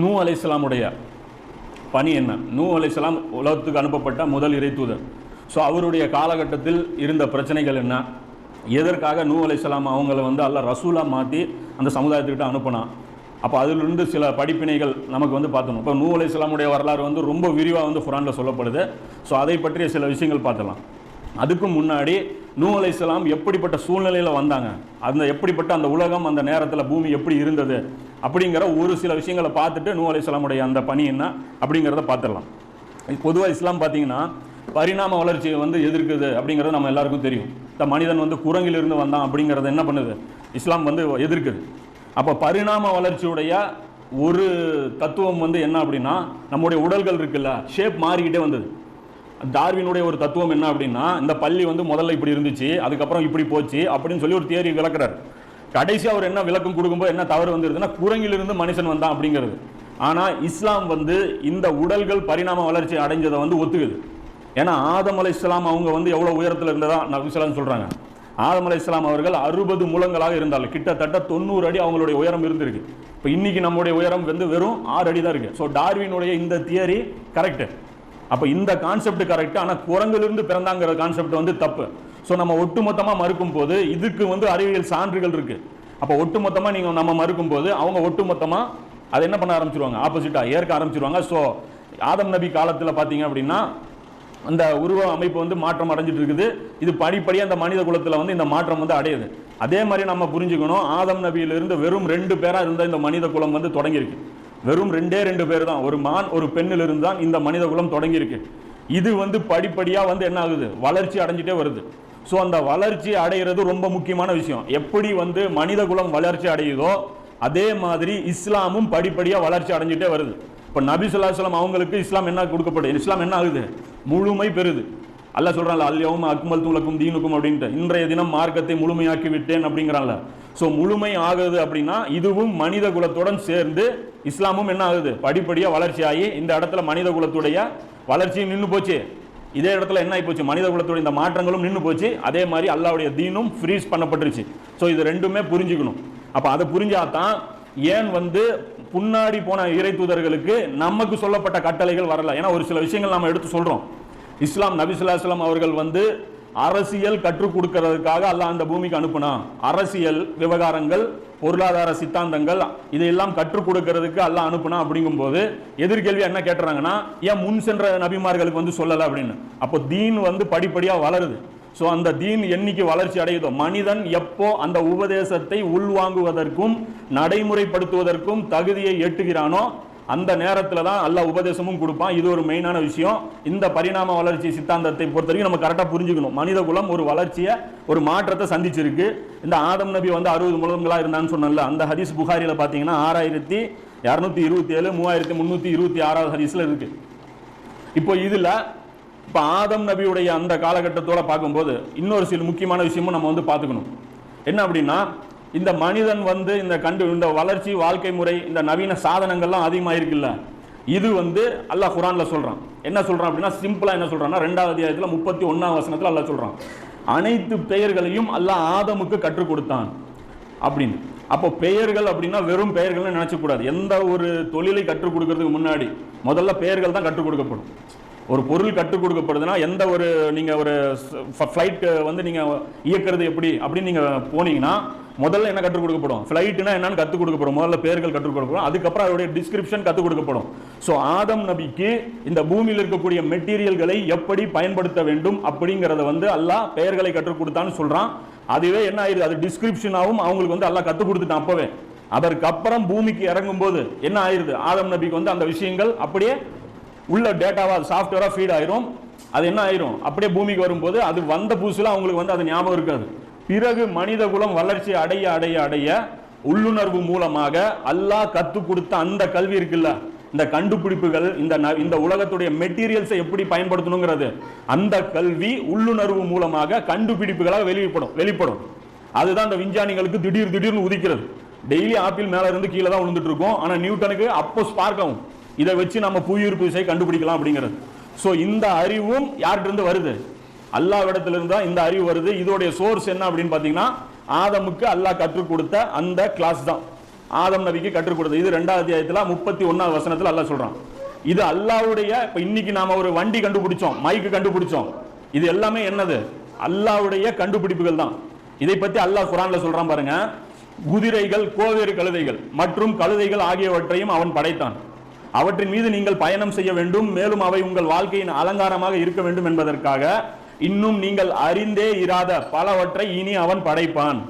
நூ அலைசலாமுடைய பணி என்ன? நூ அலைசலாம் உலகத்துக்கு அனுப்பப்பட்ட முதல் இறை தூதர். ஸோ அவருடைய காலகட்டத்தில் இருந்த பிரச்சனைகள் என்ன? எதற்காக நூ அலைசலாம் அவங்கள வந்து அல்ல ரசூலாக மாற்றி அந்த சமுதாயத்துக்கிட்ட அனுப்பினான்? அப்போ அதிலிருந்து சில படிப்பினைகள் நமக்கு வந்து பார்த்தணும் இப்போ நூ அலைசலாமுடைய வரலாறு வந்து ரொம்ப விரிவாக வந்து குரானில் சொல்லப்படுது. ஸோ அதை பற்றிய சில விஷயங்கள் பார்த்தலாம் அதுக்கு முன்னாடி நூ அலைசலாம் எப்படிப்பட்ட சூழ்நிலையில் வந்தாங்க? அந்த எப்படிப்பட்ட அந்த உலகம் அந்த நேரத்தில் பூமி எப்படி இருந்தது? அப்படிங்கிற ஒரு சில விஷயங்களை பார்த்துட்டு நூ அலிஸ்லாமுடைய அந்த பணி என்ன அப்படிங்கிறத பார்த்துடலாம். பொதுவாக இஸ்லாம் பார்த்தீங்கன்னா பரிணாம வளர்ச்சியை வந்து எதிர்க்குது அப்படிங்கிறது நம்ம எல்லாருக்கும் தெரியும். இந்த மனிதன் வந்து குரங்கிலிருந்து வந்தான் அப்படிங்கிறத என்ன பண்ணுது? இஸ்லாம் வந்து எதிர்க்குது. அப்போ பரிணாம வளர்ச்சியுடைய ஒரு தத்துவம் வந்து என்ன அப்படின்னா நம்முடைய உடல்கள் இருக்குல்ல ஷேப் மாறிக்கிட்டே வந்தது. டார்வினுடைய ஒரு தத்துவம் என்ன அப்படின்னா இந்த பள்ளி வந்து முதல்ல இப்படி இருந்துச்சு அதுக்கப்புறம் இப்படி போச்சு அப்படின்னு சொல்லி ஒரு தியரி விளக்குறாரு. கடைசி அவர் என்ன விளக்கம் கொடுக்கும்போது என்ன தவறு வந்துருதுன்னா குரங்கிலிருந்து மனுஷன் வந்தான் அப்படிங்கிறது. ஆனால் இஸ்லாம் வந்து இந்த உடல்கள் பரிணாம வளர்ச்சி அடைஞ்சதை வந்து ஒத்துக்குது. ஏன்னா ஆதம் அலை இஸ்லாம் அவங்க வந்து எவ்வளோ உயரத்தில் இருந்ததா நபிஸ்லாம் சொல்கிறாங்க ஆதம் அலை இஸ்லாம் அவர்கள் அறுபது முழங்களாக இருந்தாலும் கிட்டத்தட்ட தொண்ணூறு அடி அவங்களுடைய உயரம் இருந்திருக்கு. இப்போ இன்னைக்கு நம்முடைய உயரம் வந்து வெறும் ஆறு அடி தான் இருக்குது ஸோ டார்வினுடைய இந்த தியரி கரெக்டு அப்போ இந்த கான்செப்ட் கரெக்ட் ஆனால் குரங்கிலிருந்து பிறந்தாங்கிற கான்செப்ட் வந்து தப்பு. ஸோ நம்ம ஒட்டுமொத்தமாக மறுக்கும் போது இதுக்கு வந்து அறிவியல் சான்றுகள் இருக்கு. அப்போ ஒட்டுமொத்தமாக நீங்கள் நம்ம மறுக்கும் போது அவங்க ஒட்டுமொத்தமாக அதை என்ன பண்ண ஆரம்பிச்சிருவாங்க? ஆப்போசிட்டாக ஏற்க ஆரம்பிச்சிருவாங்க. ஸோ ஆதம் நபி காலத்தில் பார்த்தீங்க அப்படின்னா அந்த உருவ அமைப்பு வந்து மாற்றம் அடைஞ்சிட்டு இருக்குது. இது படிப்படியாக அந்த மனித குலத்தில் வந்து இந்த மாற்றம் வந்து அடையுது. அதே மாதிரி நம்ம புரிஞ்சுக்கணும் ஆதம் நபியிலிருந்து வெறும் ரெண்டு பேராக இருந்த இந்த மனித குலம் வந்து தொடங்கியிருக்கு. வெறும் ரெண்டே ரெண்டு பேர் தான். ஒரு மான் ஒரு பெண்ணிலிருந்து தான் இந்த மனித குலம் தொடங்கியிருக்கு. இது வந்து படிப்படியாக வந்து என்ன ஆகுது? வளர்ச்சி அடைஞ்சிட்டே வருது. ஸோ அந்த வளர்ச்சி அடைகிறது ரொம்ப முக்கியமான விஷயம். எப்படி வந்து மனித குலம் வளர்ச்சி அடையுதோ அதே மாதிரி இஸ்லாமும் படிப்படியாக வளர்ச்சி அடைஞ்சிட்டே வருது. இப்போ நபி சொல்லாஸ்லாம் அவங்களுக்கு இஸ்லாம் என்ன கொடுக்கப்படுது இஸ்லாம் என்ன ஆகுது? முழுமை பெறுது. அல்ல சொல்றான்ல அல்யவும் அக்மல் துலக்கும் தீனுக்கும் அப்படின்ட்டு. இன்றைய தினம் மார்க்கத்தை முழுமையாக்கி விட்டேன் அப்படிங்கிறான்ல. ஸோ முழுமை ஆகுது அப்படின்னா இதுவும் மனித குலத்துடன் சேர்ந்து இஸ்லாமும் என்ன ஆகுது? படிப்படியாக வளர்ச்சி ஆகி இந்த இடத்துல மனித குலத்துடைய வளர்ச்சியும் நின்று போச்சு. இதே இடத்துல என்ன ஆகி போச்சு மனித குலத்துடைய இந்த மாற்றங்களும் நின்று போச்சு. அதே மாதிரி அல்லாவுடைய தீனும் ஃப்ரீஸ் பண்ணப்பட்டுருச்சு. ஸோ இது ரெண்டுமே புரிஞ்சுக்கணும். அப்போ அதை புரிஞ்சாதான் ஏன் வந்து முன்னாடி போன இறை தூதர்களுக்கு நமக்கு சொல்லப்பட்ட கட்டளைகள் வரல? ஏன்னா ஒரு சில விஷயங்கள் நம்ம எடுத்து சொல்கிறோம் இஸ்லாம் நபி அவர்கள் வந்து அரசியல் கற்றுக் கொடுக்கறதுக்காக அல்ல அந்த பூமிக்கு அனுப்புனா. அரசியல் விவகாரங்கள் பொருளாதார சித்தாந்தங்கள் இதையெல்லாம் கற்றுக் கொடுக்கறதுக்கு அல்லாஹ் அனுப்புனா அப்படிங்கும்போது எதிர்கேள்வி என்ன கேட்டுறாங்கன்னா ஏன் முன் சென்ற நபிமார்களுக்கு வந்து சொல்லலை? அப்படின்னு. அப்போ தீன் வந்து படிப்படியாக வளருது. ஸோ அந்த தீன் என்னைக்கு வளர்ச்சி அடையுதோ? மனிதன் எப்போ அந்த உபதேசத்தை உள்வாங்குவதற்கும் நடைமுறைப்படுத்துவதற்கும் தகுதியை எட்டுகிறானோ அந்த நேரத்தில் தான் எல்லா உபதேசமும் கொடுப்பான். இது ஒரு மெயினான விஷயம். இந்த பரிணாம வளர்ச்சி சித்தாந்தத்தை பொறுத்த வரைக்கும் நம்ம கரெக்டாக புரிஞ்சுக்கணும். மனித குலம் ஒரு வளர்ச்சியை ஒரு மாற்றத்தை சந்திச்சிருக்கு. இந்த ஆதம் நபி வந்து அறுபது முழங்களாக இருந்தான்னு சொன்னல அந்த ஹதீஸ் புகாரியில் பார்த்தீங்கன்னா ஆறாயிரத்தி இரநூத்தி இருபத்தி ஏழு மூவாயிரத்தி முந்நூற்றி இருபத்தி ஆறாவது ஹதீஸில் இருக்கு. இப்போ இதில் இப்போ ஆதம் நபியுடைய அந்த காலகட்டத்தோடு பார்க்கும்போது இன்னொரு சில முக்கியமான விஷயமும் நம்ம வந்து பார்த்துக்கணும். என்ன அப்படின்னா இந்த மனிதன் வந்து இந்த கண்டு இந்த வளர்ச்சி வாழ்க்கை முறை இந்த நவீன சாதனங்கள்லாம் அதிகமாக இருக்குல்ல இது வந்து அல்லாஹ் குரானில் சொல்கிறான் என்ன சொல்கிறான் அப்படின்னா சிம்பிளாக என்ன சொல்கிறான்னா ரெண்டாவது அத்தியாயத்தில் முப்பத்தி ஒன்றாம் வசனத்தில் அல்லாஹ் சொல்கிறான் அனைத்து பெயர்களையும் அல்லாஹ் ஆதமுக்கு கற்றுக் கொடுத்தான். அப்படின்னு. அப்போ பெயர்கள் அப்படின்னா வெறும் பெயர்கள்னு நினச்சக்கூடாது. எந்த ஒரு தொழிலை கற்றுக் கொடுக்கறதுக்கு முன்னாடி முதல்ல பெயர்கள் தான் கற்றுக் கொடுக்கப்படும். ஒரு பொருள் கற்றுக் கொடுக்கப்படுதுன்னா எந்த ஒரு நீங்கள் ஒரு ஃப்ளைட்டு வந்து நீங்கள் இயக்கிறது எப்படி அப்படின்னு நீங்கள் போனீங்கன்னா முதல்ல என்ன கற்றுக் கொடுக்கப்படும்? ஃப்ளைட்டுனா என்னன்னு கற்றுக் கொடுக்கப்படும். முதல்ல பேர்கள் கற்றுக் கொடுக்கப்படும். அதுக்கப்புறம் அதோடைய டிஸ்கிரிப்ஷன் கற்றுக் கொடுக்கப்படும். ஸோ ஆதம் நபிக்கு இந்த பூமியில் இருக்கக்கூடிய மெட்டீரியல்களை எப்படி பயன்படுத்த வேண்டும் அப்படிங்கிறத வந்து அல்லாஹ் பெயர்களை கற்றுக் கொடுத்தான்னு சொல்கிறான் அதுவே என்ன ஆயிருது அது டிஸ்கிரிப்ஷனாகவும் அவங்களுக்கு வந்து எல்லாம் கற்றுக் கொடுத்துட்டான் அப்போவே. அதற்கப்புறம் பூமிக்கு இறங்கும் போது என்ன ஆயிடுது? ஆதம் நபிக்கு வந்து அந்த விஷயங்கள் அப்படியே உள்ள டேட்டாவா சாஃப்ட்வேராக ஃபீட் ஆயிரும். அது என்ன ஆயிரும்? அப்படியே பூமிக்கு வரும்போது அது வந்த புதுசுல அவங்களுக்கு வந்து அது ஞாபகம் இருக்காது. பிறகு மனித குலம் வளர்ச்சி அடைய அடைய அடைய உள்ளுணர்வு மூலமாக அல்லாஹ் கற்றுக் கொடுத்த அந்த கல்வி இருக்குல்ல இந்த கண்டுபிடிப்புகள் இந்த ந- இந்த உலகத்துடைய மெட்டீரியல்ஸை எப்படி பயன்படுத்தணுங்கிறது அந்த கல்வி உள்ளுணர்வு மூலமாக கண்டுபிடிப்புகளாக வெளிப்படும் வெளிப்படும். அதுதான் அந்த விஞ்ஞானிகளுக்கு திடீர் திடீர்னு உதிக்கிறது. டெய்லி ஆப்பிள் மேலே இருந்து கீழே தான் விழுந்துட்டு இருக்கும். ஆனால் நியூட்டனுக்கு அப்போ ஸ்பார்க் ஆகும். இதை வச்சு நம்ம புவியீர்ப்பு விசை கண்டுபிடிக்கலாம் அப்படிங்கிறது. ஸோ இந்த அறிவும் யார்கிட்டருந்து வருது? அல்லாவிடத்திலிருந்து தான் இந்த அறிவு வருது. இதோடைய சோர்ஸ் என்ன அப்படின்னு பார்த்தீங்கன்னா ஆதமுக்கு அல்லாஹ் கற்றுக் கொடுத்த அந்த கிளாஸ் தான். ஆதம் நபிக்கு கற்றுக் கொடுத்தது. இது ரெண்டாவது அத்தியாயத்தில் முப்பத்தி ஒன்னாவது வசனத்தில் அல்லாஹ் சொல்கிறான் இது அல்லாஹ்வுடைய இப்போ இன்னைக்கு நாம் ஒரு வண்டி கண்டுபிடிச்சோம் மைக்கு கண்டுபிடிச்சோம். இது எல்லாமே என்னது? அல்லாஹ்வுடைய கண்டுபிடிப்புகள் தான். இதை பற்றி அல்லாஹ் குரானில் சொல்கிறான் பாருங்க. குதிரைகள் கோவேறு கழுதைகள் மற்றும் கழுதைகள் ஆகியவற்றையும் அவன் படைத்தான். அவற்றின் மீது நீங்கள் பயணம் செய்ய வேண்டும். மேலும் அவை உங்கள் வாழ்க்கையின் அலங்காரமாக இருக்க வேண்டும் என்பதற்காக இன்னும் நீங்கள் அறிந்தே இராத பலவற்றை இனி அவன் படைப்பான்.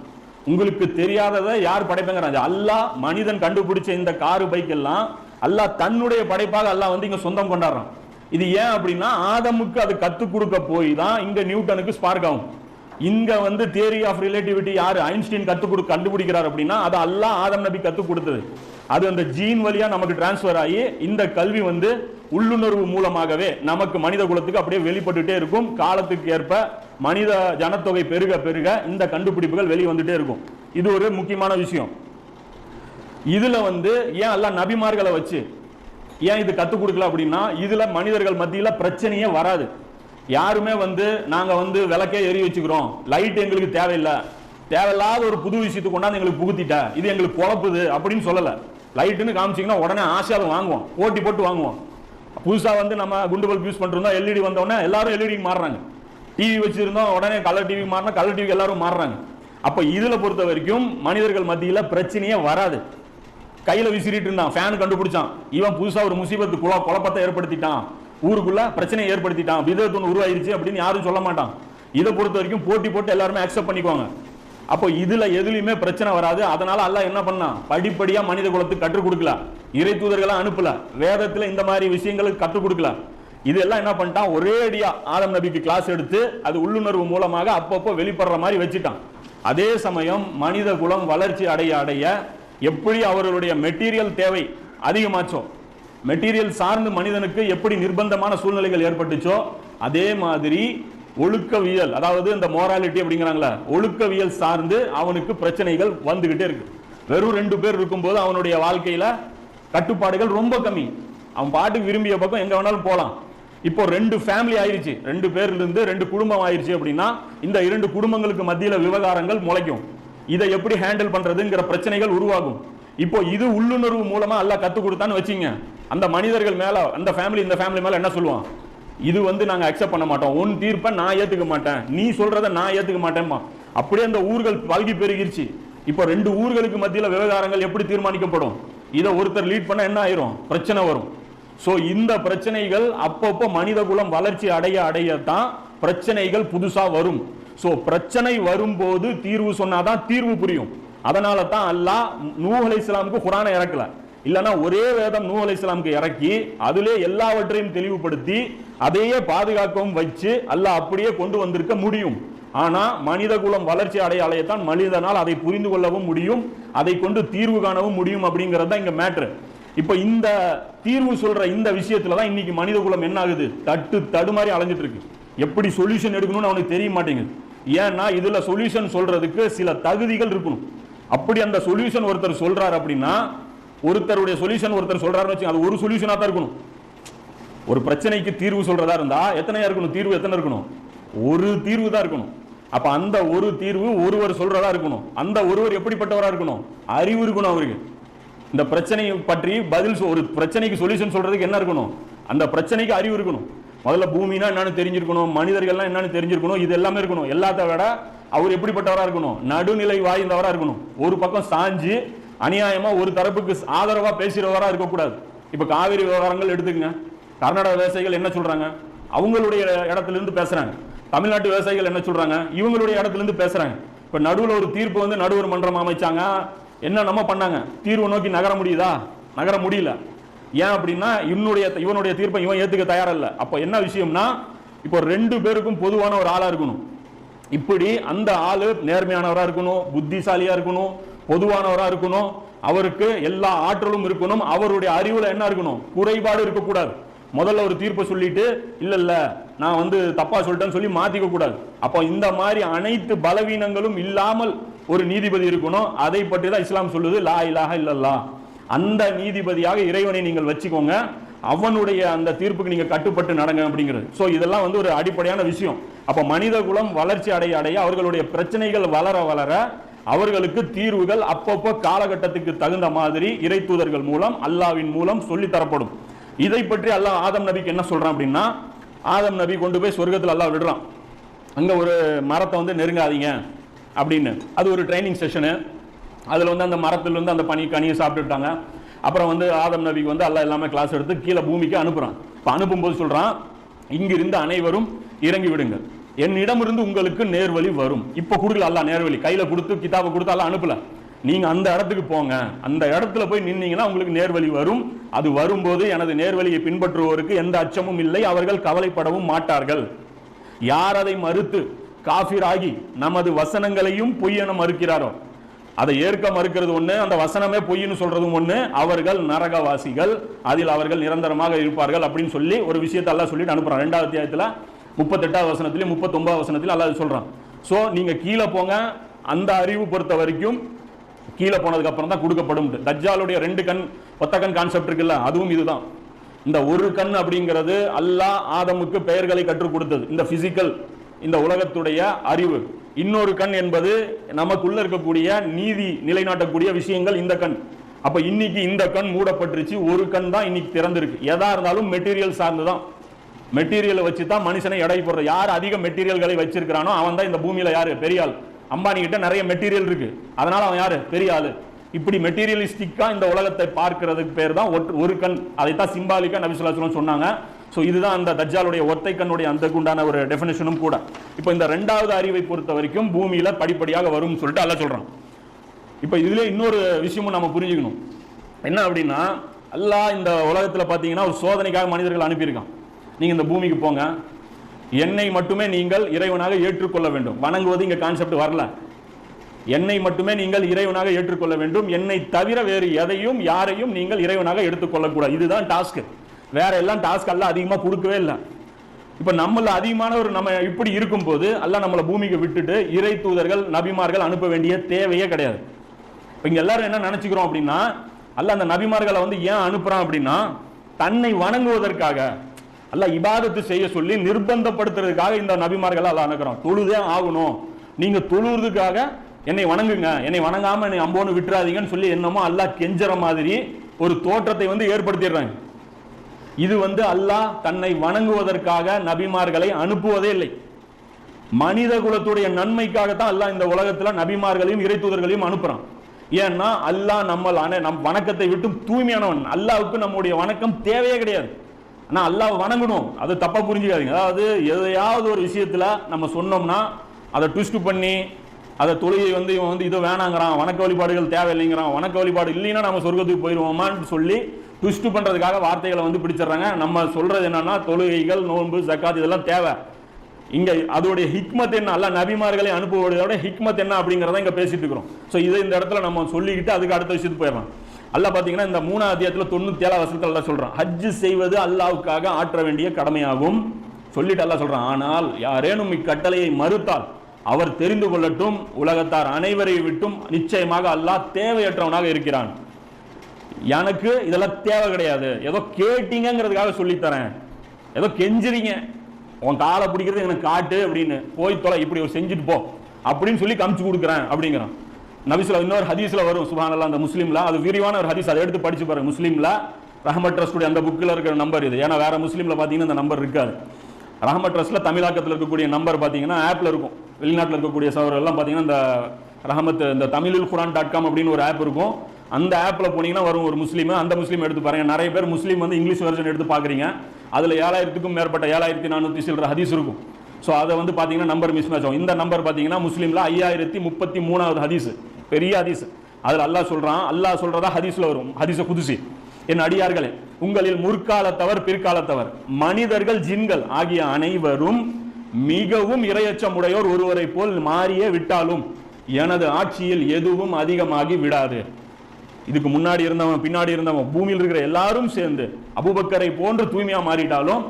உங்களுக்கு தெரியாததை யார் படைப்பாங்கிறாங்க அல்லாஹ் மனிதன் கண்டுபிடிச்ச இந்த காரு பைக் எல்லாம் அல்லாஹ் தன்னுடைய படைப்பாக அல்லாஹ் வந்து இங்க சொந்தம் கொண்டாடுறான். இது ஏன் அப்படின்னா ஆதமுக்கு அது கத்துக் கொடுக்க போய் தான் இங்க நியூட்டனுக்கு ஸ்பார்க் ஆகும். இங்க வந்து தியரி ஆஃப் ரிலேட்டிவிட்டி யாரு? ஐன்ஸ்டீன் கத்துக் கொடு கண்டுபிடிக்கிறார் அப்படின்னா அது அல்லாஹ் ஆதம் நபி கத்துக் கொடுத்தது. அது அந்த ஜீன் வழியா நமக்கு டிரான்ஸ்ஃபர் ஆகி இந்த கல்வி வந்து உள்ளுணர்வு மூலமாகவே நமக்கு மனித குலத்துக்கு அப்படியே வெளிப்பட்டுட்டே இருக்கும். காலத்துக்கு ஏற்ப மனித ஜனத்தொகை பெருக பெருக இந்த கண்டுபிடிப்புகள் வெளியே வந்துட்டே இருக்கும். இது ஒரு முக்கியமான விஷயம். இதுல வந்து ஏன் எல்லாம் நபிமார்களை வச்சு ஏன் இது கத்துக் கொடுக்கல அப்படின்னா இதுல மனிதர்கள் மத்தியில பிரச்சனையே வராது. யாருமே வந்து நாங்க வந்து விளக்கே எரி வச்சுக்கிறோம். லைட் எங்களுக்கு தேவையில்லை. தேவையில்லாத ஒரு புது விஷயத்தை கொண்டாந்து எங்களுக்கு புகுத்திட்ட இது எங்களுக்கு குழப்புது அப்படின்னு சொல்லலை. லைட்டுன்னு காமிச்சிங்கன்னா உடனே ஆசையாக வாங்குவோம். போட்டி போட்டு வாங்குவோம். புதுசாக வந்து நம்ம குண்டு பல்ப் யூஸ் பண்ணிருந்தோம் எல்இடி வந்தோடனே எல்லாரும் எல்இடிக்கு மாறுறாங்க. டிவி வச்சுருந்தோம் உடனே கலர் டிவி மாறினா கலர் டிவி எல்லாரும் மாறுறாங்க. அப்போ இதில் பொறுத்த வரைக்கும் மனிதர்கள் மத்தியில் பிரச்சனையே வராது. கையில் விசிறிட்டு இருந்தான் ஃபேன் கண்டுபிடிச்சான். இவன் புதுசாக ஒரு முசீபத்து குழா குழப்பத்தை ஏற்படுத்திட்டான். ஊருக்குள்ள பிரச்சனையை ஏற்படுத்திட்டான். விதத்து உருவாயிருச்சு அப்படின்னு யாரும் சொல்ல மாட்டான். இதை பொறுத்த வரைக்கும் போட்டி போட்டு எல்லாருமே அக்செப்ட் பண்ணிக்குவாங்க. அப்போ இதுல எதுலையுமே பிரச்சனை வராது. அதனால அல்லாஹ் என்ன பண்ணான் படிப்படியா மனித குலத்துக்கு கற்றுக் கொடுக்கல. இறை தூதர்களை அனுப்பல. வேதத்துல இந்த மாதிரி விஷயங்களுக்கு கற்றுக் கொடுக்கல. இதெல்லாம் என்ன பண்ணிட்டான்? ஒரே அடியா ஆதம் நபிக்கு கிளாஸ் எடுத்து அது உள்ளுணர்வு மூலமாக அப்பப்போ வெளிப்படுற மாதிரி வச்சுட்டான். அதே சமயம் மனித குலம் வளர்ச்சி அடைய அடைய எப்படி அவர்களுடைய மெட்டீரியல் தேவை அதிகமாச்சோ மெட்டீரியல் சார்ந்து மனிதனுக்கு எப்படி நிர்பந்தமான சூழ்நிலைகள் ஏற்பட்டுச்சோ அதே மாதிரி ஒழுக்கவியல் அதாவது இந்த மோராலிட்டி அப்படிங்கிறாங்களா ஒழுக்கவியல் சார்ந்து அவனுக்கு பிரச்சனைகள் வந்துகிட்டே இருக்கு. வெறும் ரெண்டு பேர் இருக்கும்போது அவனுடைய வாழ்க்கையில கட்டுப்பாடுகள் ரொம்ப கம்மி. அவன் பாட்டுக்கு விரும்பிய பக்கம் எங்க வேணாலும் போகலாம் இப்போ ரெண்டு ஃபேமிலி ஆயிருச்சு. ரெண்டு பேர்லேருந்து ரெண்டு குடும்பம் ஆயிருச்சு அப்படின்னா இந்த இரண்டு குடும்பங்களுக்கு மத்தியில் விவகாரங்கள் முளைக்கும். இதை எப்படி ஹேண்டில் பண்றதுங்கிற பிரச்சனைகள் உருவாகும். இப்போ இது உள்ளுணர்வு மூலமா எல்லாம் கற்றுக் கொடுத்தான்னு வச்சீங்க. அந்த மனிதர்கள் மேல அந்த ஃபேமிலி இந்த ஃபேமிலி மேல என்ன சொல்லுவான்? இது வந்து நாங்கள் அக்செப்ட் பண்ண மாட்டோம். உன் தீர்ப்பை நான் ஏத்துக்க மாட்டேன். நீ சொல்றத நான் ஏத்துக்க மாட்டேன்மா. அப்படியே அந்த ஊர்கள் பல்கி பெருகிருச்சு. இப்போ ரெண்டு ஊர்களுக்கு மத்தியில் விவகாரங்கள் எப்படி தீர்மானிக்கப்படும்? இதை ஒருத்தர் லீட் பண்ண என்ன ஆயிரும்? பிரச்சனை வரும். ஸோ இந்த பிரச்சனைகள் அப்பப்போ மனித குலம் வளர்ச்சி அடைய அடையத்தான் பிரச்சனைகள் புதுசா வரும். ஸோ பிரச்சனை வரும்போது தீர்வு சொன்னாதான் தீர்வு புரியும். அதனால தான் அல்லாஹ் நூஹலை இஸ்லாமுக்கு குரானை இறக்கல. இல்லைன்னா ஒரே வேதம் நூஹ் இஸ்லாமுக்கு இறக்கி அதிலே எல்லாவற்றையும் தெளிவுபடுத்தி அதையே பாதுகாக்கவும் வச்சு அல்ல அப்படியே கொண்டு வந்திருக்க முடியும். ஆனால் மனித குலம் வளர்ச்சி அடைய அடையத்தான் மனிதனால் அதை புரிந்து கொள்ளவும் முடியும் அதை கொண்டு தீர்வு காணவும் முடியும் அப்படிங்கிறது தான் இங்கே மேட்ரு இப்போ இந்த தீர்வு சொல்கிற இந்த விஷயத்தில் தான் இன்னைக்கு மனித குலம் என்ன ஆகுது? தட்டு தடுமாறி அலைஞ்சிட்டு இருக்கு. எப்படி சொல்யூஷன் எடுக்கணும்னு அவனுக்கு தெரிய மாட்டேங்குது. ஏன்னா இதில் சொல்யூஷன் சொல்கிறதுக்கு சில தகுதிகள் இருக்கணும். அப்படி அந்த சொல்யூஷன் ஒருத்தர் சொல்கிறார் அப்படின்னா ஒருத்தருடைய சொல்யூஷன் ஒருத்தர் சொல்றாருன்னு வச்சு அது ஒரு சொல்யூஷனாக தான் இருக்கணும். ஒரு பிரச்சனைக்கு தீர்வு சொல்றதா இருந்தா எத்தனையா இருக்கணும்? தீர்வு எத்தனை இருக்கணும்? ஒரு தீர்வு தான் இருக்கணும். அப்ப அந்த ஒரு தீர்வு ஒருவர் சொல்றதா இருக்கணும். அந்த ஒருவர் எப்படிப்பட்டவரா இருக்கணும்? அறிவு இருக்கணும் அவருக்கு. இந்த பிரச்சனையை பற்றி பதில் ஒரு பிரச்சனைக்கு சொல்யூஷன் சொல்றதுக்கு என்ன இருக்கணும்? அந்த பிரச்சனைக்கு அறிவு இருக்கணும். முதல்ல பூமினா என்னன்னு தெரிஞ்சிருக்கணும் மனிதர்கள்லாம் என்னன்னு தெரிஞ்சிருக்கணும் இது எல்லாமே இருக்கணும். எல்லாத்த விட அவர் எப்படிப்பட்டவரா இருக்கணும்? நடுநிலை வாய்ந்தவரா இருக்கணும். ஒரு பக்கம் சாஞ்சு அநியாயமா ஒரு தரப்புக்கு ஆதரவா பேசுறவரா இருக்கக்கூடாது. இப்ப காவிரி விவகாரங்கள் எடுத்துக்கங்க. கர்நாடக விவசாயிகள் என்ன சொல்றாங்க? அவங்களுடைய இடத்துல இருந்து பேசுறாங்க. தமிழ்நாட்டு விவசாயிகள் என்ன சொல்றாங்க? இவங்களுடைய இடத்துல இருந்து பேசுறாங்க. இப்ப நடுவில் ஒரு தீர்ப்பு வந்து நடுவர் மன்றம் அமைச்சாங்க. என்ன நம்ம பண்ணாங்க? தீர்வை நோக்கி நகர முடியுதா? நகர முடியல. ஏன் அப்படின்னா இவனுடைய இவனுடைய தீர்ப்பை இவன் ஏத்துக்க தயாரா அப்போ என்ன விஷயம்னா இப்போ ரெண்டு பேருக்கும் பொதுவான ஒரு ஆளா இருக்கணும். இப்படி அந்த ஆளு நேர்மையானவராக இருக்கணும் புத்திசாலியா இருக்கணும் பொதுவானவராக இருக்கணும். அவருக்கு எல்லா ஆற்றலும் இருக்கணும். அவருடைய அறிவில் என்ன இருக்கணும்? குறைபாடு இருக்கக்கூடாது. முதல்ல ஒரு தீர்ப்பை சொல்லிட்டு இல்லை இல்லை நான் வந்து தப்பா சொல்லிட்டேன்னு சொல்லி மாற்றிக்க கூடாது. அப்போ இந்த மாதிரி அனைத்து பலவீனங்களும் இல்லாமல் ஒரு நீதிபதி இருக்கணும். அதை பற்றி தான் இஸ்லாம் சொல்லுது. லா இலாக இல்லல்லா. அந்த நீதிபதியாக இறைவனை நீங்கள் வச்சுக்கோங்க. அவனுடைய அந்த தீர்ப்புக்கு நீங்கள் கட்டுப்பட்டு நடங்க அப்படிங்கிறது. ஸோ இதெல்லாம் வந்து ஒரு அடிப்படையான விஷயம். அப்போ மனித குலம் வளர்ச்சி அடைய அடைய அவர்களுடைய பிரச்சனைகள் வளர வளர அவர்களுக்கு தீர்வுகள் அப்பப்போ காலகட்டத்துக்கு தகுந்த மாதிரி இறை தூதர்கள் மூலம் அல்லாவின் மூலம் சொல்லி தரப்படும். இதை பற்றி அல்லாஹ் ஆதம் நபிக்கு என்ன சொல்றான் அப்படின்னா ஆதம் நபி கொண்டு போய் சொர்க்கத்தில் அல்லாஹ் விடுறான். அங்கே ஒரு மரத்தை வந்து நெருங்காதீங்க அப்படின்னு. அது ஒரு ட்ரைனிங் செஷனு அதில் வந்து அந்த மரத்துல வந்து அந்த பனி கனியை சாப்பிட்டுட்டாங்க அப்புறம் வந்து ஆதம் நபிக்கு வந்து அல்லாஹ் எல்லாமே கிளாஸ் எடுத்து கீழே பூமிக்கு அனுப்புறான். இப்போ அனுப்பும்போது சொல்றான் இங்கிருந்து அனைவரும் இறங்கி விடுங்க என்னிடமிருந்து உங்களுக்கு நேர்வழி வரும். இப்போ கொடுக்கல அல்ல நேர்வழி. கையில் கொடுத்து கிதாபை கொடுத்து அல்லாஹ் அனுப்பல. நீங்க அந்த இடத்துக்கு போங்க. அந்த இடத்துல போய் நின்னீங்கன்னா உங்களுக்கு நேர்வழி வரும். அது வரும்போது எனது நேர்வழியை பின்பற்றுவோருக்கு எந்த அச்சமும் இல்லை. அவர்கள் கவலைப்படவும் மாட்டார்கள். யார் அதை மறுத்து காஃபிராகி நமது வசனங்களையும் பொய் என மறுக்கிறாரோ அதை ஏற்க மறுக்கிறது ஒண்ணு அந்த வசனமே பொய்ன்னு சொல்றதும் ஒண்ணு. அவர்கள் நரகவாசிகள். அதில் அவர்கள் நிரந்தரமாக இருப்பார்கள் அப்படின்னு சொல்லி ஒரு விஷயத்தெல்லாம் சொல்லிட்டு அனுப்புறான். ரெண்டாவது அத்தியாயத்துல முப்பத்தெட்டாவது வசனத்திலையும் முப்பத்தொன்பதாவது வசனத்திலையும் அல்லாது சொல்கிறான் ஸோ நீங்கள் கீழே போங்க. அந்த அறிவு பொறுத்த வரைக்கும் கீழே போனதுக்கு அப்புறம் தான் கொடுக்கப்படும். தஜ்ஜாலுடைய ரெண்டு கண் ஒத்த கண் கான்செப்ட் இருக்குல்ல அதுவும் இதுதான். இந்த ஒரு கண் அப்படிங்கிறது அல்லாஹ் ஆதமுக்கு பெயர்களை கற்றுக் கொடுத்தது. இந்த பிசிக்கல் இந்த உலகத்துடைய அறிவு. இன்னொரு கண் என்பது நமக்குள்ள இருக்கக்கூடிய நீதி நிலைநாட்டக்கூடிய விஷயங்கள் இந்த கண். அப்ப இன்னைக்கு இந்த கண் மூடப்பட்டுருச்சு ஒரு கண் தான் இன்னைக்கு திறந்திருக்கு. எதா இருந்தாலும் மெட்டீரியல் சார்ந்து தான் மெட்டீரியலை வச்சு தான் மனுஷனை எடை போடுற யார் அதிக மெட்டீரியல்களை வச்சிருக்கிறானோ அவன் தான் இந்த பூமியில் யாரு? பெரிய ஆள் அம்பானி கிட்ட நிறைய மெட்டீரியல் இருக்கு. அதனால அவன் யாரு? பெரிய ஆளு இப்படி மெட்டீரியலிஸ்டிக்கா இந்த உலகத்தை பார்க்கிறதுக்கு பேர் தான் ஒற்று- ஒரு கண். அதைத்தான் சிம்பாலிக்கா நபிசுல்லாஸ்லம் சொன்னாங்க. ஸோ இதுதான் அந்த தஜ்ஜாலுடைய ஒத்தை கண்ணுடைய அந்த உண்டான ஒரு டெஃபினேஷனும் கூட. இப்போ இந்த ரெண்டாவது அறிவை பொறுத்த வரைக்கும் பூமியில படிப்படியாக வரும்னு சொல்லிட்டு அல்ல சொல்றான். இப்போ இதுல இன்னொரு விஷயமும் நம்ம புரிஞ்சுக்கணும். என்ன அப்படின்னா எல்லாம் இந்த உலகத்தில் பார்த்தீங்கன்னா ஒரு சோதனைக்காக மனிதர்கள் அனுப்பியிருக்கான். நீங்க இந்த பூமிக்கு போங்க. என்னை மட்டுமே நீங்கள் இறைவனாக ஏற்றுக்கொள்ள வேண்டும். வணங்குவது இங்க கான்செப்ட் வரல. என்னை மட்டுமே நீங்கள் இறைவனாக ஏற்றுக்கொள்ள வேண்டும். என்னை தவிர வேறு எதையும் யாரையும் நீங்கள் இறைவனாக எடுத்துக்கொள்ளக்கூடாது இதுதான் டாஸ்க் வேற எல்லாம் டாஸ்க் எல்லாம் அதிகமாக கொடுக்கவே இல்லை. இப்போ நம்மள அதிகமான ஒரு நம்ம இப்படி இருக்கும்போது எல்லாம் நம்மளை பூமிக்கு விட்டுட்டு இறை தூதர்கள் நபிமார்கள் அனுப்ப வேண்டிய தேவையே கிடையாது. இப்போ இங்கே எல்லாரும் என்ன நினச்சிக்கிறோம் அப்படின்னா அல்ல அந்த நபிமார்களை வந்து ஏன் அனுப்புகிறான் அப்படின்னா தன்னை வணங்குவதற்காக அல்ல இபாதத்து செய்ய சொல்லி நிர்பந்தப்படுத்துறதுக்காக இந்த நபிமார்கள் அல்ல அனுப்புறான் தொழுதே ஆகணும். நீங்க தொழுறதுக்காக என்னை வணங்குங்க. என்னை வணங்காம என்னை அம்போன்னு விட்டுறாதீங்கன்னு சொல்லி என்னமோ அல்லாஹ் கெஞ்சற மாதிரி ஒரு தோற்றத்தை வந்து ஏற்படுத்திடுறாங்க. இது வந்து அல்லாஹ் தன்னை வணங்குவதற்காக நபிமார்களை அனுப்புவதே இல்லை. மனித குலத்துடைய நன்மைக்காகத்தான் அல்லாஹ் இந்த உலகத்துல நபிமார்களையும் இறைத்தூதர்களையும் அனுப்புறான். ஏன்னா அல்லாஹ் நம்மளான நம் வணக்கத்தை விட்டு தூய்மையானவன். அல்லாவுக்கு நம்முடைய வணக்கம் தேவையே கிடையாது. ஆனால் அல்லாவை வணங்கணும். அது தப்பாக புரிஞ்சுக்காதீங்க. அதாவது எதையாவது ஒரு விஷயத்தில் நம்ம சொன்னோம்னா அதை ட்விஸ்ட் பண்ணி அதை தொழுகை வந்து இவன் வந்து இது வேணாங்கிறான் வணக்க வழிபாடுகள் தேவையில்லைங்கிறான் வணக்க வழிபாடு இல்லைன்னா நம்ம சொர்க்கத்துக்கு போயிடுவோமான்னு சொல்லி ட்விஸ்ட் பண்ணுறதுக்காக வார்த்தைகளை வந்து பிடிச்சிடுறாங்க. நம்ம சொல்கிறது என்னென்னா தொழுகைகள் நோன்பு ஜக்காத் இதெல்லாம் தேவை. இங்கே அதோடைய ஹிக்மத் என்ன? அல்ல நபிமார்களை அனுப்புவதோட ஹிக்மத் என்ன அப்படிங்கிறத இங்கே பேசிட்டு இருக்கிறோம். ஸோ இதை இந்த இடத்துல நம்ம சொல்லிக்கிட்டு அதுக்கு அடுத்த விஷயத்துக்கு போயிடலாம். அல்லாஹ் பார்த்தீங்கன்னா இந்த மூணாவது அத்தியாயத்தில் தொண்ணூத்தி ஏழாவது வசனத்தில் அல்லாஹ் சொல்கிறான் ஹஜ் செய்வது அல்லாஹ்வுக்காக ஆற்ற வேண்டிய கடமையாகும். சொல்லிட்டு அல்லாஹ் சொல்கிறான் ஆனால் யாரேனும் இக்கட்டளையை மறுத்தால் அவர் தெரிந்து கொள்ளட்டும். உலகத்தார் அனைவரை விட்டும் நிச்சயமாக அல்லாஹ் தேவையற்றவனாக இருக்கிறான். எனக்கு இதெல்லாம் தேவை கிடையாது. ஏதோ கேட்டீங்கிறதுக்காக சொல்லித்தரேன். ஏதோ கெஞ்சுறீங்க. உன் காலை பிடிக்கிறது எனக்கு காட்டு அப்படின்னு போய் தொலை இப்படி ஒரு செஞ்சுட்டு போ அப்படின்னு சொல்லி காமிச்சு கொடுக்குறேன் அப்படிங்கிறான். நபிசுல இன்னொரு ஹதீஸில் வரும் சுபானல்லா அந்த முஸ்லீமில். அது விரிவான ஒரு ஹதீஸ் அதை எடுத்து படிச்சு பாருங்க முஸ்லீம்ல. ரஹமத் ட்ரஸ்டுடைய அந்த புக்கில் இருக்கிற நம்பர் இது. ஏன்னா வேறு முஸ்லீமில் பார்த்தீங்கன்னா அந்த நம்பர் இருக்காது. ரஹமத் ட்ரஸ்ட்ல தமிழாக்கத்தில் இருக்கக்கூடிய நம்பர் பார்த்தீங்கன்னா ஆப்பில் இருக்கும். வெளிநாட்டில் இருக்கக்கூடிய சவர்கள் பார்த்தீங்கன்னா இந்த ரஹமத் இந்த தமிழில் குரான் டாட் காம் அப்படின்னு ஒரு ஆப் இருக்கும். அந்த ஆப்பில் போனீங்கன்னா வரும் ஒரு முஸ்லீம். அந்த முஸ்லீம் எடுத்து பாருங்கள் நிறைய பேர் முஸ்லீம் வந்து இங்கிலீஷ் வெர்ஷன் எடுத்து பார்க்குறீங்க. அதில் ஏழாயிரத்துக்கும் மேற்பட்ட ஏழாயிரத்தி நானூற்றி சில்லற ஹதீஸ் இருக்கும். ஸோ அதை வந்து பார்த்தீங்கன்னா நம்பர் மிஸ் மேட்ச் ஆகும். இந்த நம்பர் பார்த்தீங்கன்னா முஸ்லீமில் ஐயாயிரத்தி முப்பத்தி மூணாவது ஹதீஸ். பெரிய ஹதீஸ். அதில் அல்லாஹ் சொல்றான் அல்லாஹ் சொல்றதா ஹதீஸில் வரும். ஹதீஸை குதிசி. என் அடியார்களே உங்களில் முற்காலத்தவர் பிற்காலத்தவர் மனிதர்கள் ஜின்கள் ஆகிய அனைவரும் மிகவும் இரையச்சம் உடையோர் ஒருவரை போல் மாறியே விட்டாலும் எனது ஆட்சியில் எதுவும் அதிகமாகி விடாது. இதுக்கு முன்னாடி இருந்தவன் பின்னாடி இருந்தவன் பூமியில் இருக்கிற எல்லாரும் சேர்ந்து அபுபக்கரை போன்று தூய்மையா மாறிட்டாலும்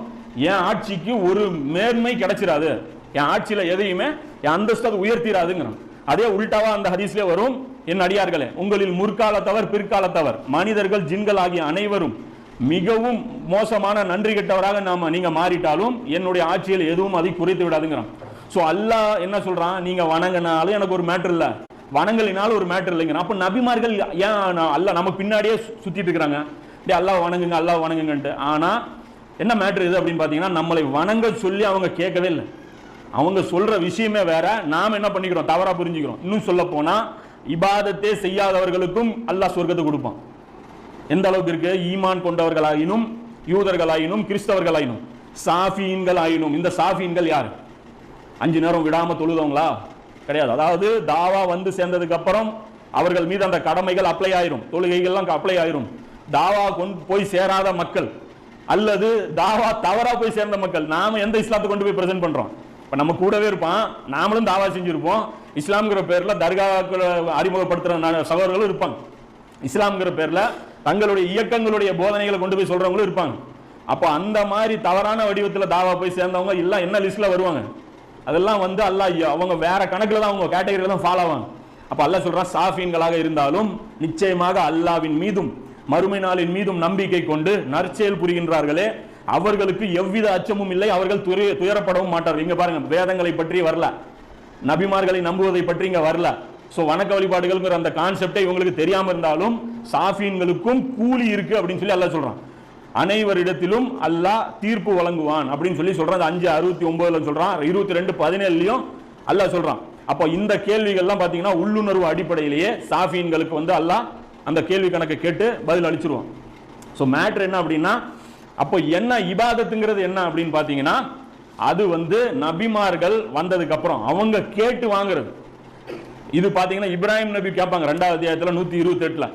என் ஆட்சிக்கு ஒரு மேன்மை கிடைச்சிடாது என் ஆட்சியில எதையுமே என் அந்தஸ்து அது உயர்த்திடாதுங்கிறான் அதே உல்டாவா அந்த ஹதீஸ்ல வரும். என் அடியார்களே உங்களில் முற்காலத்தவர் பிற்காலத்தவர் மனிதர்கள் ஜின்கள் ஆகிய அனைவரும் மிகவும் மோசமான நன்றி கெட்டவராக நாம நீங்க மாறிட்டாலும் என்னுடைய ஆட்சியில் எதுவும் அதை குறைத்து விடாதுங்கிறான். ஸோ அல்லாஹ் என்ன சொல்றான்? நீங்க வணங்கினாலும் எனக்கு ஒரு மேட்ரு இல்ல. வணங்கலினாலும் ஒரு மேட்ரு இல்லைங்க அப்ப நபிமார்கள் ஏன் அல்ல நமக்கு நம்ம பின்னாடியே சுற்றிட்டு சுத்திட்டு இருக்கிறாங்க? டே அல்லாஹ் வணங்குங்க அல்லாஹ் வணங்குங்கன்ட்டு. ஆனா என்ன மேட்ரு இது அப்படின்னு பாத்தீங்கன்னா நம்மளை வணங்க சொல்லி அவங்க கேட்கவே இல்லை. அவங்க சொல்ற விஷயமே வேற நாம் என்ன பண்ணிக்கிறோம்? தவறா புரிஞ்சுக்கிறோம். இன்னும் சொல்ல போனா இபாதத்தே செய்யாதவர்களுக்கும் அல்லாஹ் சொர்க்கத்தை கொடுப்பான். எந்த அளவுக்கு இருக்கு? ஈமான் கொண்டவர்களாயினும் யூதர்களாயினும் கிறிஸ்தவர்களாயினும் சாஃபியன்கள் ஆயினும் இந்த சாஃபீன்கள் யார்? அஞ்சு நேரம் விடாம தொழுதவங்களா? கிடையாது. அதாவது தாவா வந்து சேர்ந்ததுக்கு அப்புறம் அவர்கள் மீது அந்த கடமைகள் அப்ளை ஆயிரும். தொழுகைகள்லாம் அப்ளை ஆயிரும். தாவா கொண்டு போய் சேராத மக்கள் அல்லது தாவா தவறா போய் சேர்ந்த மக்கள் நாம எந்த இஸ்லாத்தை கொண்டு போய் பிரசன்ட் பண்றோம்? இப்போ நம்ம கூடவே இருப்பான் நாமளும் தாவா செஞ்சுருப்போம். இஸ்லாம்ங்கிற பேரில் தர்காக்களை அறிமுகப்படுத்துகிற சகோதரர்களும் இருப்பாங்க. இஸ்லாம்ங்கிற பேரில் தங்களுடைய இயக்கங்களுடைய போதனைகளை கொண்டு போய் சொல்கிறவங்களும் இருப்பாங்க. அப்போ அந்த மாதிரி தவறான வடிவத்தில் தாவா போய் சேர்ந்தவங்க எல்லாம் என்ன லிஸ்ட்டில் வருவாங்க? அதெல்லாம் வந்து அல்லாஹ் ஐயா, அவங்க வேற கணக்கில் தான் அவங்க கேட்டகரியில் தான் ஃபாலோ ஆவாங்க. அப்போ அல்லாஹ் சொல்கிறான் சாஃபீன்களாக இருந்தாலும் நிச்சயமாக அல்லாவின் மீதும் மறுமை நாளின் மீதும் நம்பிக்கை கொண்டு நற்செயல் புரிகின்றார்களே அவர்களுக்கு எவ்வித அச்சமும் இல்லை. அவர்கள் துறை துயரப்படவும் மாட்டார்கள். இங்க பாருங்க வேதங்களை பற்றி வரல. நபிமார்களை நம்புவதை பற்றி இங்க வரல. ஸோ வணக்க வழிபாடுகள்ங்கிற அந்த கான்செப்டை இவங்களுக்கு தெரியாம இருந்தாலும் சாஃபீன்களுக்கும் கூலி இருக்கு அப்படின்னு சொல்லி அல்லாஹ் சொல்றான். அனைவரிடத்திலும் அல்லாஹ் தீர்ப்பு வழங்குவான் அப்படின்னு சொல்லி சொல்றான். அந்த அஞ்சு அறுபத்தி ஒன்பதுல சொல்றான். இருபத்தி ரெண்டு பதினேழுலையும் அல்லாஹ் சொல்றான். அப்போ இந்த கேள்விகள்லாம் பார்த்தீங்கன்னா உள்ளுணர்வு அடிப்படையிலேயே சாஃபீன்களுக்கு வந்து அல்லாஹ் அந்த கேள்வி கணக்கை கேட்டு பதில் அளிச்சிருவான். ஸோ மேட்ரு என்ன அப்படின்னா அப்போ என்ன இபாதத்துங்கிறது என்ன அப்படின்னு பார்த்தீங்கன்னா அது வந்து நபிமார்கள் வந்ததுக்கு அப்புறம் அவங்க கேட்டு வாங்குறது. இது பார்த்தீங்கன்னா இப்ராஹிம் நபி கேட்பாங்க ரெண்டாவது அத்தியாயத்தில் நூத்தி இருபத்தி எட்டுல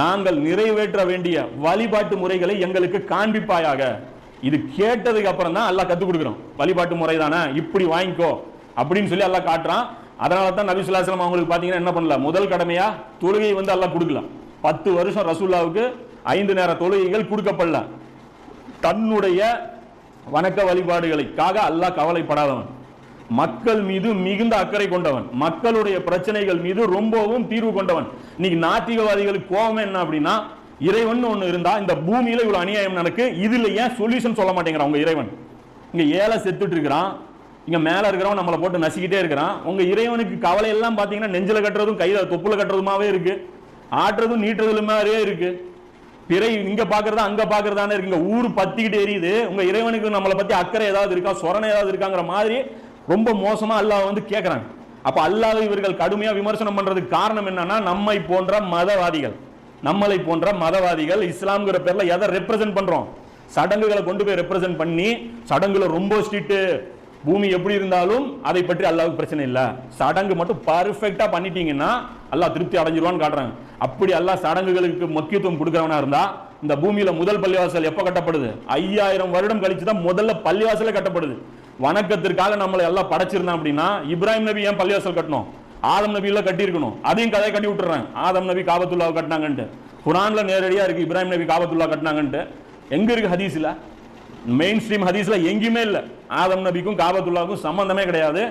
நாங்கள் நிறைவேற்ற வேண்டிய வழிபாட்டு முறைகளை எங்களுக்கு காண்பிப்பாயாக. இது கேட்டதுக்கு அப்புறம் தான் எல்லாம் கத்துக் கொடுக்குறோம். வழிபாட்டு முறை தானே இப்படி வாங்கிக்கோ அப்படின்னு சொல்லி எல்லாம் காட்டுறான். அதனால தான் நபி ஸல்லல்லாஹு அவங்களுக்கு பார்த்தீங்கன்னா என்ன பண்ணல முதல் கடமையா தொழுகை வந்து எல்லாம் கொடுக்கலாம் பத்து வருஷம் ரசூல்லாவுக்கு ஐந்து நேர தொழுகைகள் கொடுக்கப்படல. தன்னுடைய வணக்க வழிபாடுகளுக்காக அல்லாஹ் கவலைப்படாதவன். மக்கள் மீது மிகுந்த அக்கறை கொண்டவன். மக்களுடைய பிரச்சனைகள் மீது ரொம்பவும் தீர்வு கொண்டவன். இன்னைக்கு நாத்திகவாதிகளுக்கு கோபம் என்ன அப்படின்னா இறைவன் ஒண்ணு இருந்தா இந்த பூமியில இவ்வளவு அநியாயம் நடக்கு இதுல ஏன் சொல்யூஷன் சொல்ல மாட்டேங்கிறான் உங்க இறைவன். இங்க ஏழை செத்துட்டு இருக்கிறான். இங்க மேல இருக்கிறவன் நம்மளை போட்டு நசிக்கிட்டே இருக்கிறான். உங்க இறைவனுக்கு கவலை எல்லாம் பாத்தீங்கன்னா நெஞ்சில கட்டுறதும் கையில தொப்புல கட்டுறதுமாவே இருக்கு. ஆட்டுறதும் நீட்டுறதுமாவே இருக்கு. பிறை இங்க பாக்குறதா அங்க பாக்குறதானே இருக்குங்க. ஊர் பத்திக்கிட்டு எரியுது. உங்க இறைவனுக்கு நம்மளை பத்தி அக்கறை ஏதாவது இருக்கா? சொரணை ஏதாவது இருக்காங்கிற மாதிரி ரொம்ப மோசமா அல்லாஹ் வந்து கேட்கிறாங்க அப்ப அல்லாஹ் இவர்கள் கடுமையா விமர்சனம் பண்றதுக்கு காரணம் என்னன்னா நம்மை போன்ற மதவாதிகள். நம்மளை போன்ற மதவாதிகள் இஸ்லாம்ங்கிற பேர்ல எதை ரெப்ரசென்ட் பண்றோம்? சடங்குகளை கொண்டு போய் ரெப்ரசென்ட் பண்ணி சடங்குல ரொம்ப ஸ்ட்ரிக்ட் பூமி எப்படி இருந்தாலும் அதை பற்றி அல்லாவுக்கு பிரச்சனை இல்லை. சடங்கு மட்டும் பர்ஃபெக்டாக பண்ணிட்டீங்கன்னா அல்லா திருப்தி அடைஞ்சிருவான்னு காட்டுறாங்க. அப்படி அல்லா சடங்குகளுக்கு முக்கியத்துவம் கொடுக்குறவனா இருந்தா இந்த பூமியில முதல் பள்ளிவாசல் எப்போ கட்டப்படுது? ஐயாயிரம் வருடம் கழிச்சு தான் முதல்ல பள்ளிவாசலே கட்டப்படுது. வணக்கத்திற்காக நம்மளை எல்லாம் படைச்சிருந்தான் அப்படின்னா இப்ராஹிம் நபி ஏன் பள்ளிவாசல் கட்டணும்? ஆதம் நபியில கட்டியிருக்கணும். அதையும் கதையை கட்டி விட்டுறாங்க. ஆதம் நபி காபத்துல்லாவை கட்டினாங்கன்ட்டு. குரான்ல நேரடியாக இருக்கு இப்ராஹிம் நபி காபத்துல்லா கட்டினாங்கன்ட்டு. எங்க இருக்கு ஹதீஸ்ல? மெயின் ஸ்ட்ரீம் ஹதீஸ்ல எங்கேயுமே இல்லை. ஆதம் நபிக்கும் காபத்துல்லாவுக்கும் சம்பந்தமே கிடையாது.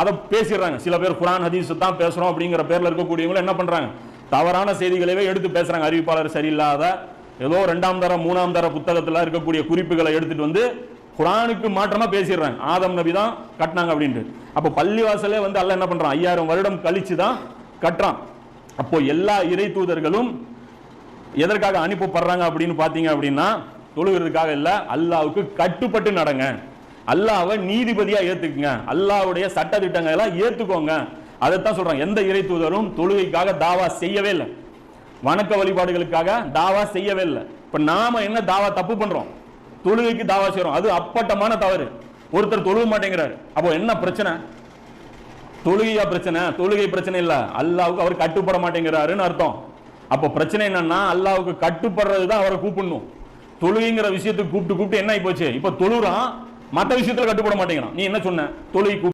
அதை பேசிடுறாங்க. சில பேர் குரான் ஹதீஸ் தான் பேசுகிறோம் அப்படிங்கிற பேரில் இருக்கக்கூடியவங்க என்ன பண்ணுறாங்க தவறான செய்திகளவே எடுத்து பேசுகிறாங்க அறிவிப்பாளர் சரியில்லாத ஏதோ ரெண்டாம் தர மூணாம் தர புத்தகத்தில் இருக்கக்கூடிய குறிப்புகளை எடுத்துட்டு வந்து குரானுக்கு மாற்றமாக பேசிடுறாங்க. ஆதம் நபி தான் கட்டினாங்க அப்படின்ட்டு. அப்போ பள்ளிவாசலே வந்து அல்ல என்ன பண்ணுறான் ஐயாயிரம் வருடம் கழிச்சு தான் கட்டுறான். அப்போ எல்லா இறை தூதர்களும் எதற்காக அனுப்பப்படுறாங்க அப்படின்னு பார்த்தீங்க அப்படின்னா தொழுகிறதுக்காக இல்லை அல்லாவுக்கு கட்டுப்பட்டு நடங்க. அல்லாவை நீதிபதியாக ஏற்றுக்குங்க அல்லாவுடைய சட்ட திட்டங்கள் எல்லாம் ஏற்றுக்கோங்க அதைத்தான் சொல்கிறாங்க எந்த இறை தூதரும் தொழுகைக்காக தாவா செய்யவே இல்லை. வணக்க வழிபாடுகளுக்காக தாவா செய்யவே இல்லை. இப்போ நாம என்ன தாவா தப்பு பண்ணுறோம் தொழுகைக்கு தாவா செய்கிறோம் அது அப்பட்டமான தவறு. ஒருத்தர் தொழுக மாட்டேங்கிறாரு. அப்போ என்ன பிரச்சனை? தொழுகையா பிரச்சனை? தொழுகை பிரச்சனை இல்லை. அல்லாவுக்கு அவர் கட்டுப்பட மாட்டேங்கிறாருன்னு அர்த்தம். அப்போ பிரச்சனை என்னன்னா அல்லாவுக்கு கட்டுப்படுறது தான் அவரை கூப்பிடணும். தொழுகிங்கிற விஷயத்துக்கு கூப்பிட்டு கூப்பிட்டு என்ன ஆகி போச்சு இப்ப தொழுறான் மற்ற விஷயத்துல கட்டுப்பட மாட்டேங்கிறான். நீ என்ன சொன்ன? தொழுகை கூப்பிட்டு